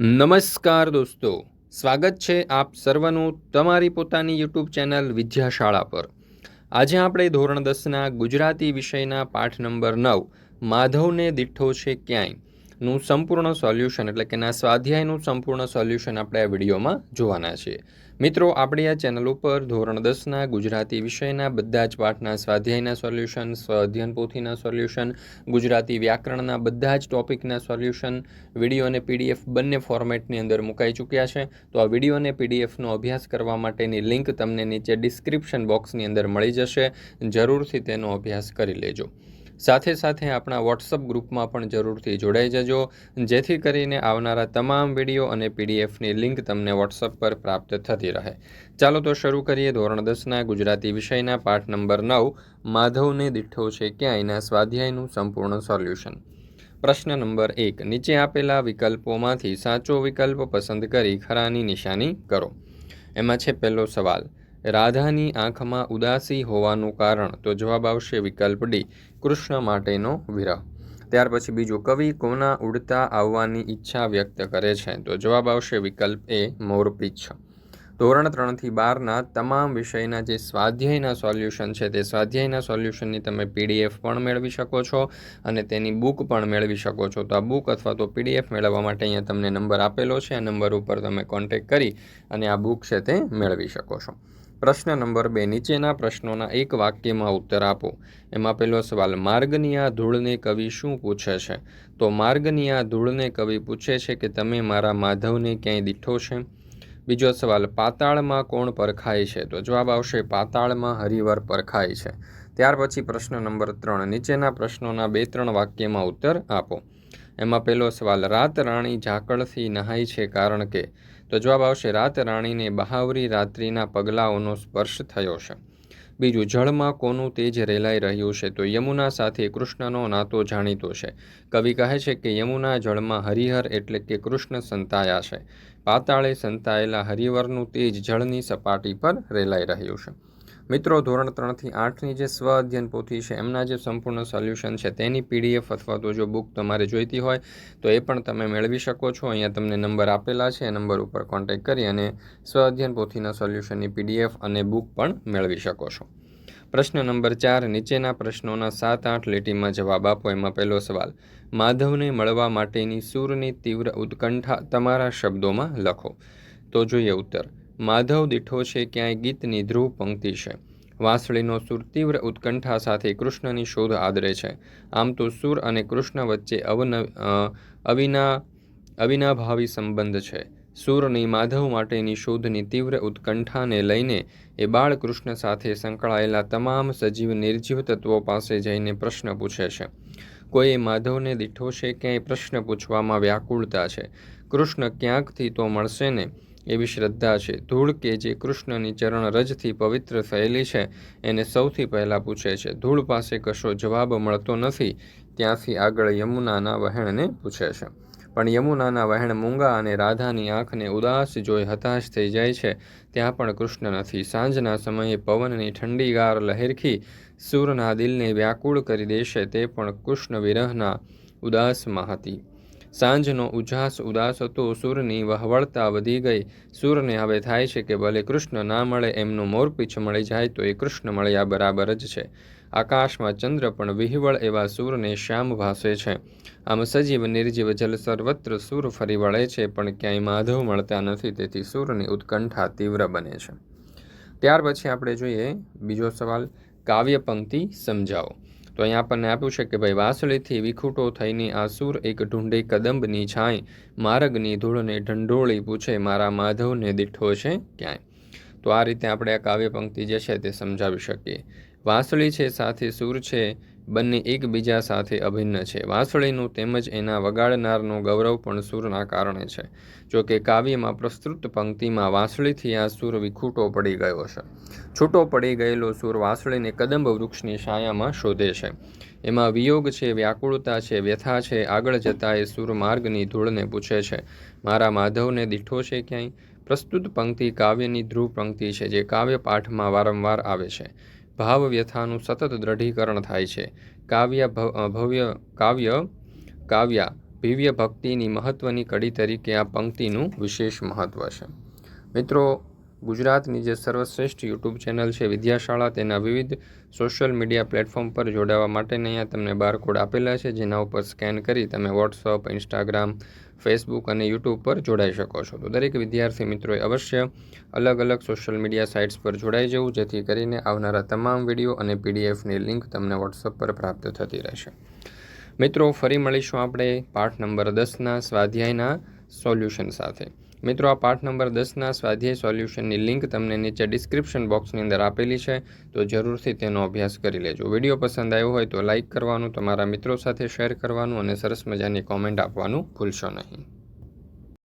નમસ્કાર દોસ્તો. સ્વાગત છે આપ સર્વનું તમારી પોતાની યુટ્યુબ ચેનલ વિદ્યાશાળા પર. આજે આપણે ધોરણ દસના ગુજરાતી વિષયના પાઠ નંબર નવ, માધવને દીઠો છે ક્યાંય? નું સંપૂર્ણ સોલ્યુશન, એટલે કે ના સ્વાધ્યાયનું સંપૂર્ણ સોલ્યુશન આપણે આ વિડીયોમાં જોવાના છીએ મિત્રો, આપણી આ ચેનલ ઉપર ધોરણ દસના ગુજરાતી વિષયના બધા જ પાઠના સ્વાધ્યાયના સોલ્યુશન સ્વાધ્યન પોથીના સોલ્યુશન, ગુજરાતી વ્યાકરણના બધા જ ટોપિકના સોલ્યુશન, વીડિયો અને પીડીએફ બંને ફોર્મેટની અંદર મુકાઈ ચૂક્યા છે. તો આ વીડિયો અને પીડીએફનો અભ્યાસ કરવા માટેની લિંક તમને નીચે ડિસ્ક્રિપ્શન બોક્સની અંદર મળી જશે. જરૂરથી તેનો અભ્યાસ કરી લેજો. સાથે સાથે આપણા વોટ્સઅપ ગ્રુપમાં પણ જરૂરથી જોડાઈ જજો. જેથી કરીને આવનારા તમામ વીડિયો અને પીડીએફની લિંક તમને વોટ્સઅપ પર પ્રાપ્ત થતી રહે. ચાલો તો શરૂ કરીએ ધોરણ દસના ગુજરાતી વિષયના પાઠ નંબર નવ, માધવને દીઠો છે ક્યાંયના સ્વાધ્યાયનું સંપૂર્ણ સોલ્યુશન? પ્રશ્ન નંબર એક, નીચે આપેલા વિકલ્પોમાંથી સાચો વિકલ્પ પસંદ કરી ખરાની નિશાની કરો. એમાં છે પહેલો સવાલ રાધાની આંખમાં ઉદાસી હોવાનું કારણ તો જવાબ આવશે વિકલ્પ ડી, કૃષ્ણ માટેનો વિરહ. ત્યાર પછી બીજું કવિ કોના ઉડતા આવવાની ઈચ્છા વ્યક્ત કરે છે? તો જવાબ આવશે વિકલ્પ એ મોરપીચ્છ ધોરણ ત્રણથી બારના તમામ વિષયના જે સ્વાધ્યાયના સોલ્યુશન છે તે સ્વાધ્યાયના સોલ્યુશનની તમે પીડીએફ પણ મેળવી શકો છો અને તેની બુક પણ મેળવી શકો છો. તો આ બુક અથવા તો પીડીએફ મેળવવા માટે અહીંયા તમને નંબર આપેલો છે. આ નંબર ઉપર તમે કોન્ટેક કરી અને આ બુક છે તે મેળવી શકો છો. પ્રશ્ન નંબર બે, નીચેના પ્રશ્નોના એક વાક્યમાં ઉત્તર આપો. એમાં પહેલો સવાલ, માર્ગની આ ધૂળને કવિ શું પૂછે છે? તો માર્ગની આ ધૂળને કવિ પૂછે છે કે તમે મારા માધવને ક્યાંય દીઠો છે? બીજો સવાલ, પાતાળમાં કોણ પરખાય છે? તો જવાબ આવશે, પાતાળમાં હરિવર પરખાય છે. ત્યાર પછી પ્રશ્ન નંબર ત્રણ, નીચેના પ્રશ્નોના બે ત્રણ વાક્યમાં ઉત્તર આપો. એમાં પહેલો સવાલ, રાત રાણી ઝાકળથી નહાય છે કારણ કે? તો જવાબ આવશે, રાત રાણીને બહાવરી રાત્રિના પગલાઓનો સ્પર્શ થયો છે. બીજું, જળમાં કોનું તેજ રેલાઈ રહ્યું છે? તો યમુના સાથે કૃષ્ણનો નાતો જાણીતો છે. કવિ કહે છે કે, યમુના જળમાં હરિહર એટલે કે કૃષ્ણ સંતાયા છે. પાતાળે સંતાયેલા હરિવરનું તેજ જળની સપાટી પર રેલાઈ રહ્યું છે. મિત્રો, ધોરણ ત્રણથી આઠની જે સ્વ અધ્યયન પોથી છે, એમના જે સંપૂર્ણ સોલ્યુશન છે, તેની પીડીએફ અથવા તો જો બુક તમારે જોઈતી હોય, તો એ પણ તમે મેળવી શકો છો. અહીંયા તમને નંબર આપેલા છે, એ નંબર ઉપર કોન્ટેક કરી અને સ્વ અધ્યયન પોથીના સોલ્યુશનની પીડીએફ અને બુક પણ મેળવી શકો છો. પ્રશ્ન નંબર ચાર, નીચેના પ્રશ્નોના સાત આઠ લીટીમાં જવાબ આપો. એમાં પહેલો સવાલ, માધવને મળવા માટેની સૂરની તીવ્ર ઉત્કંઠા તમારા શબ્દોમાં લખો. તો જોઈએ ઉત્તર માધવ દીઠો છે ક્યાંય ગીતની ધ્રુવ પંક્તિ છે. વાંસળીનો સુર તીવ્ર ઉત્કંઠા સાથે કૃષ્ણની શોધ આદરે છે. આમ તો સૂર અને કૃષ્ણ વચ્ચે અવન અવિના, અવિનાભાવી સંબંધ છે. સૂરની માધવ માટેની શોધની તીવ્ર ઉત્કંઠાને લઈને એ બાળકૃષ્ણ સાથે સંકળાયેલા તમામ સજીવ નિર્જીવ તત્વો પાસે જઈને પ્રશ્ન પૂછે છે. કોઈએ માધવને દીઠો છે ક્યાંય પ્રશ્ન પૂછવામાં વ્યાકુળતા છે. કૃષ્ણ ક્યાંકથી તો મળશે ને? એવી શ્રદ્ધા છે. ધૂળ કે જે કૃષ્ણની ચરણ રજથી પવિત્ર થયેલી છે, એને સૌથી પહેલાં પૂછે છે. ધૂળ પાસે કશો જવાબ મળતો નથી, ત્યાંથી આગળ યમુનાના વહેણને પૂછે છે. પણ યમુનાના વહેણ મૂંગા અને રાધાની આંખને ઉદાસ જોઈ હતાશ થઈ જાય છે. ત્યાં પણ કૃષ્ણ નથી. સાંજના સમયે પવનની ઠંડીગાર લહેરખી સૂરના દિલને વ્યાકુળ કરી દેશે તે પણ કૃષ્ણ વિરહના ઉદાસમાં હતી. સાંજનો ઉજાસ, ઉદાસ હતો. સૂરની વહવળતા વધી ગઈ. સૂરને હવે થાય છે કે ભલે કૃષ્ણ ના મળે, એમનું મોરપીછ મળી જાય તો એ કૃષ્ણ મળ્યા બરાબર જ છે. આકાશમાં ચંદ્ર પણ વિહવળ એવા સૂરને શ્યામ ભાસે છે. આમ સજીવ નિર્જીવ જલ સર્વત્ર સૂર ફરી વળે છે, પણ ક્યાંય માધવ મળતા નથી, તેથી સૂરની ઉત્કંઠા તીવ્ર બને છે. ત્યાર પછી આપણે જોઈએ બીજો સવાલ. કાવ્ય પંક્તિ સમજાવો. તો અહીંયા આપણને આપ્યું છે કે ભાઈ વાસળીથી વિખૂટો થઈને આસુર એક ઢૂંઢે કદંબની છાંય, માર્ગની ધૂળને ઢંઢોળી પૂછે, મારા માધવને દીઠો છે ક્યાંય? તો આ રીતે આપણે આ કાવ્ય પંક્તિ જે છે તે સમજાવી શકીએ. વાંસળી છે સાથે સૂર છે બંને એકબીજા સાથે અભિન્ન છે. વાંસળીનું તેમજ એના વગાડનારનો ગૌરવ પણ સૂરના કારણે છે. જો કે કાવ્યમાં પ્રસ્તુત પંક્તિમાં વાંસળીથી આ સૂર વિખૂટો પડી ગયો છે. છૂટો પડી ગયેલો સૂર વાંસળીને કદંબ વૃક્ષની છાયામાં શોધે છે. એમાં વિયોગ છે, વ્યાકુળતા છે, વ્યથા છે, આગળ જતા એ સૂર માર્ગની ધૂળને પૂછે છે. મારા માધવને દીઠો છે ક્યાંય? પ્રસ્તુત પંક્તિ કાવ્યની ધ્રુવ પંક્તિ છે, જે કાવ્ય પાઠમાં વારંવાર આવે છે. ભાવ વ્યથાનું સતત દ્રઢીકરણ થાય છે. કાવ્ય ભવ્ય, કાવ્ય, કાવ્યા ભિવ્ય ભક્તિની મહત્ત્વની કડી તરીકે આ પંક્તિનું વિશેષ મહત્ત્વ છે. મિત્રો ગુજરાતની જે સર્વશ્રેષ્ઠ યુટ્યુબ ચેનલ છે વિદ્યાશાળા, તેના વિવિધ સોશિયલ મીડિયા પ્લેટફોર્મ પર જોડાવા માટે અહીંયા તમને બારકોડ આપેલા છે, જેના ઉપર સ્કેન કરી તમે વોટ્સઅપ, ઇન્સ્ટાગ્રામ, ફેસબુક અને યુટ્યુબ પર જોડાઈ શકો છો. તો દરેક વિદ્યાર્થી મિત્રોએ અવશ્ય અલગ અલગ સોશિયલ મીડિયા સાઇટ્સ પર જોડાઈ જવું, જેથી કરીને આવનારા તમામ વીડિયો અને પીડીએફની લિંક તમને વોટ્સઅપ પર પ્રાપ્ત થતી રહેશે. મિત્રો, ફરી મળીશું આપણે પાઠ નંબર દસના સ્વાધ્યાયના સોલ્યુશન સાથે. મિત્રો, આ પાઠ નંબર દસના સ્વાધ્યાય સોલ્યુશનની લિંક તમને નીચે ડિસ્ક્રિપ્શન બોક્સની અંદર આપેલી છે, તો જરૂરથી તેનો અભ્યાસ કરી લેજો. વીડિયો પસંદ આવ્યો હોય તો લાઇક કરવાનું, તમારા મિત્રો સાથે શેર કરવાનું અને સરસ મજાની કોમેન્ટ આપવાનું ભૂલશો નહીં.